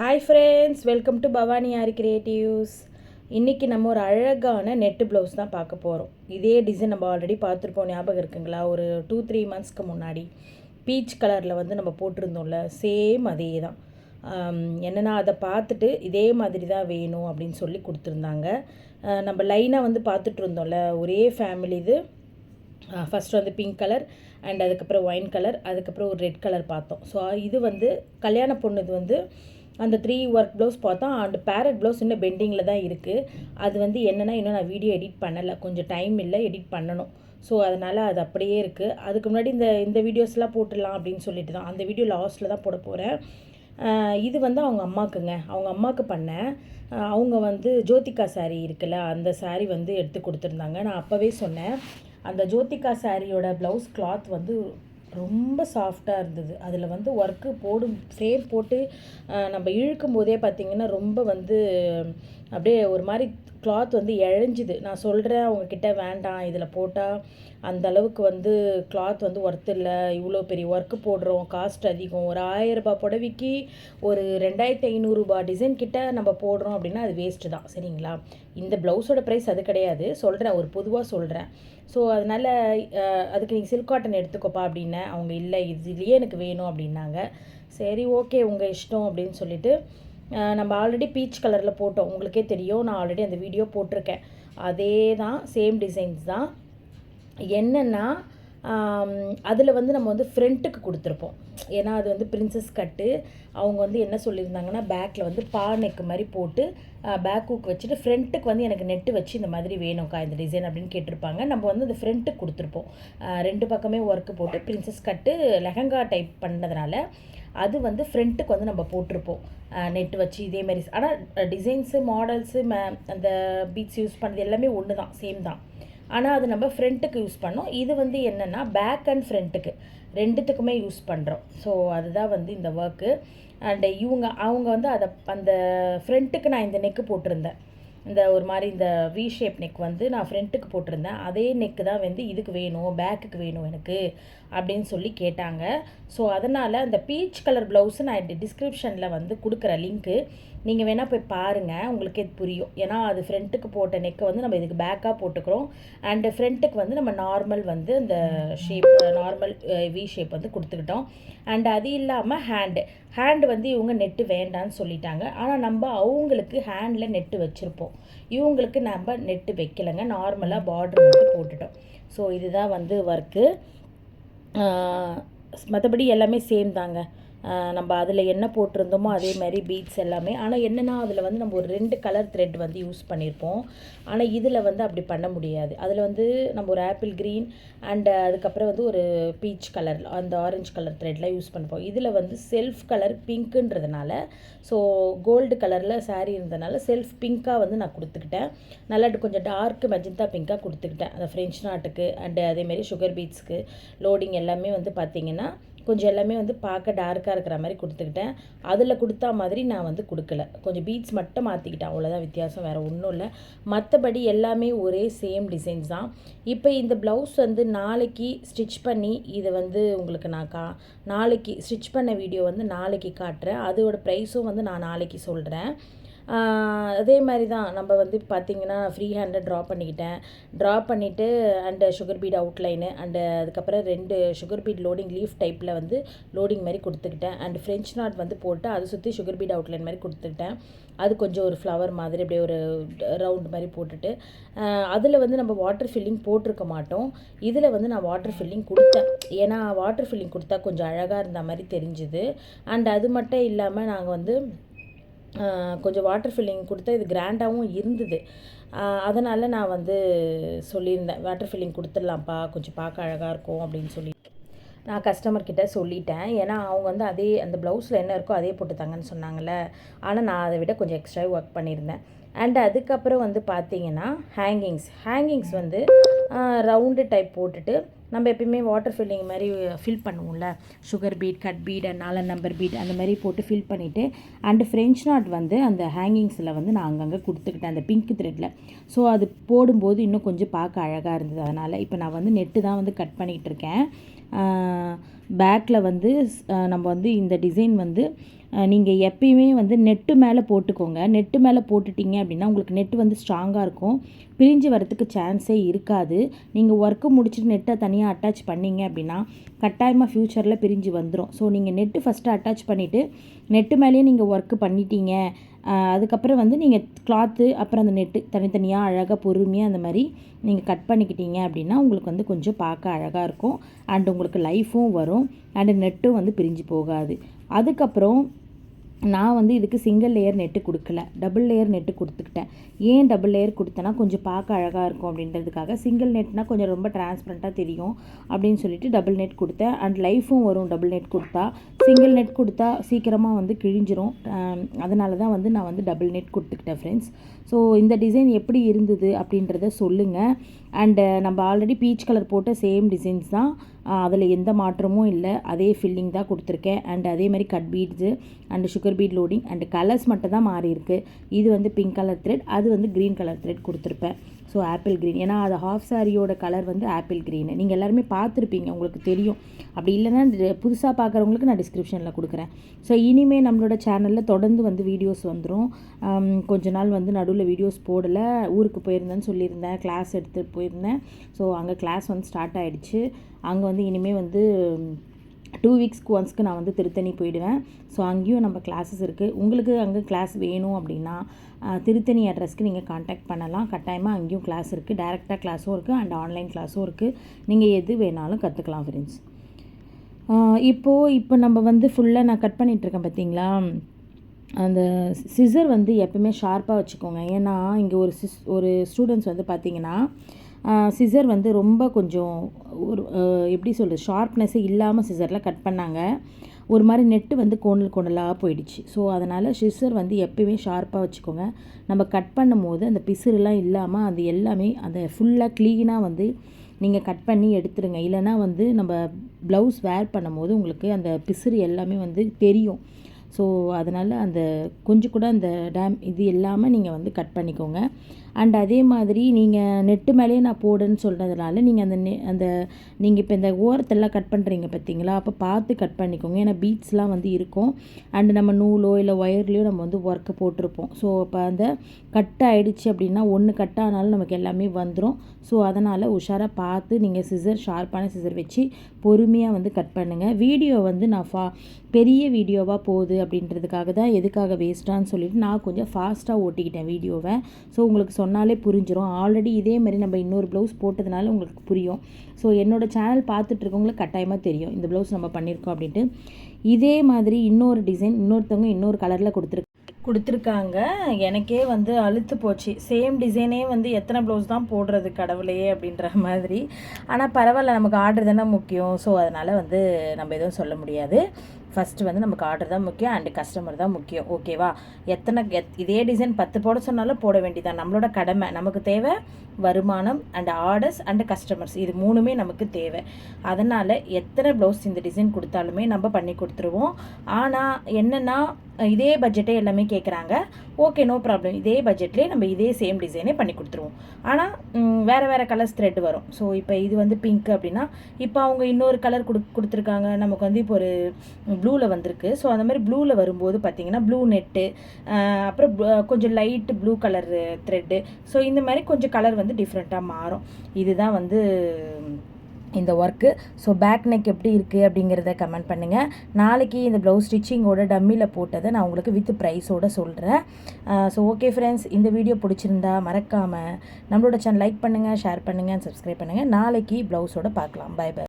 Hi friends welcome to Bhavani Aari creatives இன்றைக்கி நம்ம ஒரு அழகான நெட்டு ப்ளவுஸ் தான் பார்க்க போகிறோம் இதே டிசைன் நம்ம ஆல்ரெடி பார்த்துருப்போம். ஞாபகம் இருக்குங்களா? ஒரு டூ த்ரீ மந்த்ஸ்க்கு முன்னாடி பீச் கலரில் வந்து நம்ம போட்டிருந்தோம்ல சேம் அதே தான். என்னென்னா அதை பார்த்துட்டு இதே மாதிரி தான் வேணும் அப்படின்னு சொல்லி கொடுத்துருந்தாங்க. நம்ம லைனாக வந்து பார்த்துட்டு இருந்தோம்ல ஒரே ஃபேமிலி இது. ஃபஸ்ட் வந்து பிங்க் கலர் அண்ட் அதுக்கப்புறம் ஒயின் கலர் அதுக்கப்புறம் ஒரு ரெட் கலர் பார்த்தோம். ஸோ இது வந்து கல்யாண பொண்ணு இது வந்து அந்த த்ரீ ஒர்க் ப்ளவுஸ் பார்த்தா அண்ட் பேரட் ப்ளவுஸ் இன்னும் பெண்டிங்கில் தான் இருக்குது அது வந்து என்னென்னா இன்னும் நான் வீடியோ எடிட் பண்ணலை. கொஞ்சம் டைம் இல்லை எடிட் பண்ணணும். ஸோ அதனால் அது அப்படியே இருக்குது அதுக்கு முன்னாடி இந்த இந்த வீடியோஸ்லாம் போட்டுடலாம் அப்படின்னு சொல்லிட்டு தான். அந்த வீடியோ லாஸ்ட்டில் தான் போட போகிறேன் இது வந்து அவங்க அம்மாக்குங்க. அவங்க அம்மாவுக்கு பண்ணேன். அவங்க வந்து ஜோதிகா saree இருக்குல்ல அந்த saree வந்து எடுத்து கொடுத்துருந்தாங்க. நான் அப்போவே சொன்னேன். அந்த ஜோதிகா சாரியோட ப்ளவுஸ் கிளாத் வந்து ரொம்ப சாஃப்டாக இருந்தது. அதில் வந்து ஒர்க்கு போடும் ஃப்ரேம் போட்டு நம்ம இழுக்கும் போதே பார்த்திங்கன்னா ரொம்ப வந்து அப்படியே ஒரு மாதிரி கிளாத் வந்து இழஞ்சுது நான் சொல்கிறேன் அவங்கக்கிட்ட வேண்டாம். இதில் போட்டால் அந்த அளவுக்கு வந்து கிளாத் வந்து ஒர்த் இல்லை. இவ்வளோ பெரிய ஒர்க்கு போடுறோம். காஸ்ட் அதிகம். ஒரு ஆயிரரூபா புடவைக்கு ஒரு ரெண்டாயிரத்தி ஐநூறுரூபா டிசைன் கிட்ட நம்ம போடுறோம் அப்படின்னா அது வேஸ்ட்டு தான். சரிங்களா? இந்த ப்ளவுஸோட ப்ரைஸ் அது கிடையாது. சொல்கிறேன் ஒரு பொதுவாக சொல்கிறேன் ஸோ அதனால் அதுக்கு நீங்கள் சில்க் காட்டன் எடுத்துக்கோப்பா அப்படின்னேன் அவங்க இல்லை இதுலேயே எனக்கு வேணும் அப்படின்னாங்க. சரி ஓகே உங்கள் இஷ்டம் அப்படின்னு சொல்லிட்டு நம்ம ஆல்ரெடி பீச் கலரில் போட்டோம். உங்களுக்கே தெரியும். நான் ஆல்ரெடி அந்த வீடியோ போட்டிருக்கேன். அதே தான் சேம் டிசைன்ஸ் தான். என்னென்னா அதில் வந்து நம்ம வந்து ஃப்ரண்ட்டுக்கு கொடுத்துருப்போம். ஏன்னா அது வந்து பிரின்சஸ் கட்டு அவங்க வந்து என்ன சொல்லியிருந்தாங்கன்னா பேக்கில் வந்து பா நெக் மாதிரி போட்டு பேக் ஹூக் வச்சுட்டு ஃப்ரண்ட்டுக்கு வந்து எனக்கு நெட்டு வச்சு இந்த மாதிரி வேணும்க்கா இந்த டிசைன் அப்படின்னு கேட்டிருப்பாங்க. நம்ம வந்து அந்த ஃப்ரண்ட்டுக்கு கொடுத்துருப்போம். ரெண்டு பக்கமே ஒர்க்கு போட்டு பிரின்சஸ் கட்டு லெஹங்கா டைப் பண்ணதுனால அது வந்து ஃப்ரண்ட்டுக்கு வந்து நம்ம போட்டிருப்போம். நெட் வச்சு இதே மாதிரி. ஆனால் டிசைன்ஸு மாடல்ஸு அந்த பீட்ஸ் யூஸ் பண்ணது எல்லாமே ஒன்று தான் சேம் தான். ஆனால் அது நம்ம ஃப்ரண்ட்டுக்கு யூஸ் பண்ணோம். இது வந்து என்னென்னா பேக் அண்ட் ஃப்ரண்ட்டுக்கு ரெண்டுத்துக்குமே யூஸ் பண்ணுறோம் ஸோ அதுதான் வந்து இந்த ஒர்க்கு அண்டு இவங்க அவங்க வந்து அதை அந்த ஃப்ரண்ட்டுக்கு நான் இந்த நெக்கு போட்டிருந்தேன். இந்த ஒரு மாதிரி இந்த வி ஷேப் நெக் வந்து நான் ஃப்ரண்ட்டுக்கு போட்டிருந்தேன். அதே நெக்கு தான் வந்து இதுக்கு வேணும் பேக்குக்கு வேணும் எனக்கு அப்படின்னு சொல்லி கேட்டாங்க. ஸோ அதனால் அந்த பீச் கலர் ப்ளவுஸு நான் டிஸ்கிரிப்ஷனில் வந்து கொடுக்குற லிங்க்கு நீங்கள் வேணால் போய் பாருங்கள் உங்களுக்கே புரியும். ஏன்னா அது ஃப்ரண்ட்டுக்கு போட்ட நெக்கை வந்து நம்ம இதுக்கு பேக்காக போட்டுக்கிறோம். அண்டு ஃப்ரண்ட்டுக்கு வந்து நம்ம நார்மல் வந்து அந்த ஷேப் நார்மல் வி ஷேப் வந்து கொடுத்துக்கிட்டோம். அண்ட் அது இல்லாமல் ஹேண்டு ஹேண்டு வந்து இவங்க நெட்டு வேண்டான்னு சொல்லிட்டாங்க. ஆனால் நம்ம அவங்களுக்கு ஹேண்டில் நெட்டு வச்சுருப்போம். இவங்களுக்கு நம்ம நெட்டு வைக்கலைங்க. நார்மலாக பார்டர் மட்டும் போட்டுட்டோம். ஸோ இதுதான் வந்து ஒர்க்கு மற்றபடி எல்லாமே சேம் தாங்க. நம்ம அதில் என்ன போட்டிருந்தோமோ அதே மாதிரி பீட்ஸ் எல்லாமே. ஆனால் என்னென்னா அதில் வந்து நம்ம ஒரு ரெண்டு கலர் த்ரெட் வந்து யூஸ் பண்ணியிருப்போம் ஆனால் இதில் வந்து அப்படி பண்ண முடியாது. அதில் வந்து நம்ம ஒரு ஆப்பிள் க்ரீன் அண்டு அதுக்கப்புறம் வந்து ஒரு பீச் கலர் அந்த ஆரஞ்சு கலர் த்ரெட்லாம் யூஸ் பண்ணிப்போம். இதில் வந்து செல்ஃப் கலர் பிங்க்குன்றதுனால ஸோ கோல்டு கலரில் சாரீ இருந்ததுனால செல்ஃப் பிங்க்காக வந்து நான் கொடுத்துக்கிட்டேன். நல்லா கொஞ்சம் டார்க் மெஜந்தா பிங்க்காக கொடுத்துக்கிட்டேன். அந்த ஃப்ரெஞ்ச் நாட்டுக்கு அண்டு அதேமாரி சுகர் பீட்ஸ்க்கு லோடிங் எல்லாமே வந்து பார்த்திங்கன்னா கொஞ்சம் எல்லாமே வந்து பார்க்க டார்க்காக இருக்கிற மாதிரி கொடுத்துக்கிட்டேன். அதில் கொடுத்தா மாதிரி நான் வந்து கொடுக்கல. கொஞ்சம் பீட்ஸ் மட்டும் மாற்றிக்கிட்டேன் அவ்வளோதான் வித்தியாசம் வேறு ஒன்றும் இல்லை. மற்றபடி எல்லாமே ஒரே சேம் டிசைன்ஸ் தான். இப்போ இந்த ப்ளவுஸ் வந்து நாளைக்கு ஸ்டிச் பண்ணி இதை வந்து உங்களுக்கு நான் கா நாளைக்கு ஸ்டிச் பண்ண வீடியோ வந்து நாளைக்கு காட்டுறேன். அதோடய ப்ரைஸும் வந்து நான் நாளைக்கு சொல்கிறேன் அதே மாதிரி தான் நம்ம வந்து பார்த்திங்கன்னா ஃப்ரீ ஹேண்டை ட்ரா பண்ணிக்கிட்டேன். ட்ரா பண்ணிவிட்டு and sugar bead outline and அதுக்கப்புறம் ரெண்டு சுகர் பீட் லோடிங் லீஃப் டைப்பில் வந்து லோடிங் மாதிரி கொடுத்துக்கிட்டேன். அண்ட் ஃப்ரெஞ்ச் நாட் வந்து போட்டு அதை சுற்றி சுகர் பீட் அவுட்லைன் மாதிரி கொடுத்துக்கிட்டேன். அது கொஞ்சம் ஒரு ஃப்ளவர் மாதிரி அப்படியே ஒரு ரவுண்ட் மாதிரி போட்டுட்டு அதில் வந்து நம்ம வாட்டர் ஃபில்லிங் போட்டிருக்க மாட்டோம். இதில் வந்து நான் வாட்டர் ஃபில்லிங் கொடுத்தேன். ஏன்னா வாட்டர் ஃபில்லிங் கொடுத்தா கொஞ்சம் அழகாக இருந்த மாதிரி தெரிஞ்சுது. அண்ட் அது மட்டும் இல்லாமல் நாங்கள் வந்து கொஞ்சம் வாட்டர் ஃபில்லிங் கொடுத்தா இது கிராண்டாகவும் இருந்தது. அதனால் நான் வந்து சொல்லியிருந்தேன் வாட்டர் ஃபில்லிங் கொடுத்துடலாம்ப்பா கொஞ்சம் பார்க்க அழகாக இருக்கும் அப்படின்னு சொல்லி. நான் கஸ்டமர் கிட்டே சொல்லிட்டேன். ஏன்னா அவங்க வந்து அதே அந்த ப்ளவுஸில் என்ன இருக்கோ அதே போட்டு தாங்கன்னு சொன்னாங்கள்ல ஆனால் நான் அதை விட கொஞ்சம் எக்ஸ்ட்ராவே ஒர்க் பண்ணியிருந்தேன். அண்ட் அதுக்கப்புறம் வந்து பார்த்தீங்கன்னா ஹேங்கிங்ஸ் ஹேங்கிங்ஸ் வந்து ரவுண்டு டைப் போட்டுட்டு நம்ம எப்பயுமே வாட்டர் ஃபில்லிங் மாதிரி ஃபில் பண்ணுவோம்ல. Sugar bead cut bead and நாலு நம்பர் பீட் அந்த மாதிரி போட்டு ஃபில் பண்ணிவிட்டு அண்டு ஃப்ரெஞ்ச் நாட் வந்து அந்த ஹேங்கிங்ஸில் வந்து நான் அங்கங்கே கொடுத்துக்கிட்டேன் அந்த பிங்க் த்ரெட்டில் ஸோ அது போடும்போது இன்னும் கொஞ்சம் பார்க்க அழகாக இருந்தது அதனால் இப்போ நான் வந்து நெட்டு தான் வந்து கட் பண்ணிகிட்டு இருக்கேன். பேக்கில் வந்து நம்ம வந்து இந்த டிசைன் வந்து நீங்கள் எப்பயுமே வந்து நெட்டு மேலே போட்டுக்கோங்க. நெட்டு மேலே போட்டுட்டீங்க அப்படின்னா உங்களுக்கு நெட்டு வந்து ஸ்ட்ராங்காக இருக்கும். பிரிஞ்சு வரத்துக்கு சான்ஸே இருக்காது. நீங்கள் ஒர்க்கு முடிச்சுட்டு நெட்டை தனியாக அட்டாச் பண்ணீங்க அப்படின்னா கட்டாயமாக ஃப்யூச்சரில் பிரிஞ்சு வந்துடும் ஸோ நீங்கள் நெட்டு ஃபஸ்ட்டு அட்டாச் பண்ணிவிட்டு நெட்டு மேலேயே நீங்கள் ஒர்க்கு பண்ணிட்டீங்க. அதுக்கப்புறம் வந்து நீங்கள் கிளாத்து அப்புறம் அந்த நெட்டு தனித்தனியாக அழகாக பொறுமையாக அந்த மாதிரி நீங்கள் கட் பண்ணிக்கிட்டீங்க அப்படின்னா உங்களுக்கு வந்து கொஞ்சம் பார்க்க அழகாக இருக்கும். அண்ட் உங்களுக்கு லைஃபும் வரும். அண்டு நெட்டும் வந்து பிரிஞ்சு போகாது. அதுக்கப்புறம் நான் வந்து இதுக்கு சிங்கிள் லேயர் நெட்டு கொடுக்கல. டபுள் லேயர் நெட்டு கொடுத்துக்கிட்டேன். ஏன் டபுள் லேயர் கொடுத்தேன்னா கொஞ்சம் பார்க்க அழகாக இருக்கும் அப்படின்றதுக்காக. சிங்கிள் நெட்னா கொஞ்சம் ரொம்ப டிரான்ஸ்பரண்ட்டாக தெரியும் அப்படின்னு சொல்லிட்டு டபுள் நெட் கொடுத்தேன். அண்ட் லைஃபும் வரும் டபுள் நெட் கொடுத்தா. சிங்கிள் நெட் கொடுத்தா சீக்கிரமாக வந்து கிழிஞ்சிரும். அதனால தான் வந்து நான் வந்து டபுள் நெட் கொடுத்துக்கிட்டேன் ஃப்ரெண்ட்ஸ் ஸோ இந்த டிசைன் எப்படி இருந்தது அப்படின்றத சொல்லுங்கள் அண்டு நம்ம ஆல்ரெடி பீச் கலர் போட்ட சேம் டிசைன்ஸ் தான். அதில் எந்த மாற்றமும் இல்லை. அதே ஃபில்லிங் தான் கொடுத்துருக்கேன். அண்ட் அதே மாதிரி cut beads and sugar bead loading and colours மட்டும் தான் மாறிருக்கு இது வந்து பிங்க் கலர் த்ரெட் அது வந்து க்ரீன் கலர் த்ரெட் கொடுத்துருப்பேன். ஸோ ஆப்பிள் க்ரீன் ஏன்னா அது ஹாஃப் சாரியோட கலர் வந்து ஆப்பிள் க்ரீனு நீங்கள் எல்லாருமே பார்த்துருப்பீங்க உங்களுக்கு தெரியும். அப்படி இல்லைன்னா புதுசாக பார்க்குறவங்களுக்கு நான் டிஸ்கிரிப்ஷனில் கொடுக்குறேன். ஸோ இனிமேல் நம்மளோட சேனலில் தொடர்ந்து வந்து வீடியோஸ் வந்துடும் கொஞ்ச நாள் வந்து நடுவில் வீடியோஸ் போடலை. ஊருக்கு போயிருந்தேன்னு சொல்லியிருந்தேன். கிளாஸ் எடுத்து போயிருந்தேன். ஸோ அங்கே கிளாஸ் வந்து ஸ்டார்ட் ஆகிடுச்சு அங்கே வந்து இனிமேல் வந்து டூ வீக்ஸ்க்கு ஒன்ஸ்க்கு நான் வந்து திருத்தணி போயிடுவேன். ஸோ அங்கேயும் நம்ம கிளாஸஸ் இருக்குது உங்களுக்கு அங்கே கிளாஸ் வேணும் அப்படின்னா திருத்தணி அட்ரஸ்க்கு நீங்கள் காண்டாக்ட் பண்ணலாம். கட்டாயமாக அங்கேயும் கிளாஸ் இருக்குது டேரெக்டாக கிளாஸும் இருக்குது அண்ட் ஆன்லைன் கிளாஸும் இருக்குது நீங்கள் எது வேணாலும் கற்றுக்கலாம் ஃப்ரெண்ட்ஸ் இப்போது இப்போ நம்ம வந்து ஃபுல்லாக நான் கட் பண்ணிகிட்ருக்கேன் பார்த்தீங்களா அந்த சிசர் வந்து எப்பவுமே ஷார்ப்பாக வச்சுக்கோங்க. ஏன்னா இங்கே ஒரு சிஸ் ஒரு ஸ்டூடெண்ட்ஸ் வந்து பார்த்தீங்கன்னா சிசர் வந்து ரொம்ப கொஞ்சம் ஒரு எப்படி சொல்கிறது ஷார்ப்னஸ்ஸே இல்லாமல் சிசரில் கட் பண்ணாங்க. ஒரு மாதிரி நெட்டு வந்து கோணல் கோணலாக போயிடுச்சு. ஸோ அதனால் சிசர் வந்து எப்பயுமே ஷார்ப்பாக வச்சுக்கோங்க. நம்ம கட் பண்ணும்போது அந்த பிசுறுலாம் இல்லாமல் அது எல்லாமே அந்த ஃபுல்லாக க்ளீனாக வந்து நீங்கள் கட் பண்ணி எடுத்துருங்க. இல்லைன்னா வந்து நம்ம ப்ளவுஸ் வேர் பண்ணும்போது உங்களுக்கு அந்த பிசுறு எல்லாமே வந்து தெரியும். ஸோ அதனால் அந்த கொஞ்சம் கூட அந்த டேம் இது இல்லாமல் நீங்கள் வந்து கட் பண்ணிக்கோங்க. அண்ட் அதே மாதிரி நீங்கள் நெட்டு மேலேயே நான் போடுன்னு சொல்கிறதுனால நீங்கள் அந்த நெ அந்த நீங்கள் இப்போ இந்த ஓரத்தெல்லாம் கட் பண்ணுறீங்க பார்த்தீங்களா அப்போ பார்த்து கட் பண்ணிக்கோங்க. ஏன்னா பீட்ஸ்லாம் வந்து இருக்கும். அண்டு நம்ம நூலோ இல்லை ஒயர்லேயோ நம்ம வந்து ஒர்க்கு போட்டிருப்போம். ஸோ அப்போ அந்த கட் ஆகிடுச்சு அப்படின்னா ஒன்று கட் ஆனாலும் நமக்கு எல்லாமே வந்துடும் ஸோ அதனால் உஷாராக பார்த்து நீங்கள் சிசர் ஷார்ப்பான சிசர் வச்சு பொறுமையாக வந்து கட் பண்ணுங்கள் வீடியோ வந்து நான் ஃபா பெரிய வீடியோவாக போகுது அப்படின்றதுக்காக தான் எதுக்காக வேஸ்ட்டான்னு சொல்லிட்டு நான் கொஞ்சம் ஃபாஸ்ட்டாக ஓட்டிக்கிட்டேன் வீடியோவை ஸோ உங்களுக்கு சொன்னாலே புரிஞ்சிடும் ஆல்ரெடி இதே மாதிரி நம்ம இன்னொரு ப்ளவுஸ் போட்டதுனால உங்களுக்கு புரியும். ஸோ என்னோடய சேனல் பார்த்துட்டு இருக்கவங்களுக்கு கட்டாயமாக தெரியும். இந்த ப்ளவுஸ் நம்ம பண்ணியிருக்கோம் அப்படின்ட்டு. இதே மாதிரி இன்னொரு டிசைன் இன்னொருத்தவங்க இன்னொரு கலரில் கொடுத்துருக்கு கொடுத்துருக்காங்க. எனக்கே வந்து அழுத்து போச்சு. சேம் டிசைனே வந்து எத்தனை ப்ளவுஸ் தான் போடுறது கடவுளையே அப்படின்ற மாதிரி. ஆனால் பரவாயில்ல நமக்கு ஆர்டர் தானே முக்கியம். ஸோ அதனால் வந்து நம்ம எதுவும் சொல்ல முடியாது. ஃபஸ்ட்டு வந்து நமக்கு ஆர்டர் தான் முக்கியம் அண்டு கஸ்டமர் தான் முக்கியம். ஓகேவா எத்தனை எத் இதே டிசைன் பத்து போட சொன்னாலும் போட வேண்டியதான் நம்மளோட கடமை நமக்கு தேவை வருமானம் அண்ட் ஆர்டர்ஸ் அண்டு கஸ்டமர்ஸ் இது மூணுமே நமக்கு தேவை. அதனால் எத்தனை ப்ளவுஸ் இந்த டிசைன் கொடுத்தாலுமே நம்ம பண்ணி கொடுத்துருவோம். ஆனால் என்னென்னா இதே பட்ஜெட்டே எல்லாமே கேட்குறாங்க ஓகே நோ ப்ராப்ளம் இதே பட்ஜெட்லேயே நம்ம இதே சேம் டிசைனே பண்ணி கொடுத்துருவோம். ஆனால் வேறு வேறு கலர்ஸ் த்ரெட் வரும். ஸோ இப்போ இது வந்து பிங்க் அப்படின்னா இப்போ அவங்க இன்னொரு கலர் கொடு கொடுத்துருக்காங்க. நமக்கு வந்து இப்போ ஒரு ப்ளூவில் வந்திருக்கு. ஸோ அந்த மாதிரி ப்ளூவில் வரும்போது பார்த்தீங்கன்னா ப்ளூ நெட்டு அப்புறம் கொஞ்சம் light blue colour thread so இந்த மாதிரி கொஞ்சம் கலர் வந்து டிஃப்ரெண்ட்டாக மாறும். இதுதான் வந்து இந்த ஒர்க்கு ஸோ பேக் நெக் எப்படி இருக்குது அப்படிங்கிறத கமெண்ட் பண்ணுங்கள் நாளைக்கு இந்த ப்ளவுஸ் ஸ்டிச்சிங்கோட டம்மியில் போட்டதை நான் உங்களுக்கு வித் ப்ரைஸோட சொல்கிறேன் ஸோ ஓகே ஃப்ரெண்ட்ஸ் இந்த வீடியோ பிடிச்சிருந்தா மறக்காமல் நம்மளோட சேனல் லைக் பண்ணுங்கள் ஷேர் பண்ணுங்கள் சப்ஸ்கிரைப் பண்ணுங்கள் நாளைக்கு ப்ளவுஸோட பார்க்கலாம். By by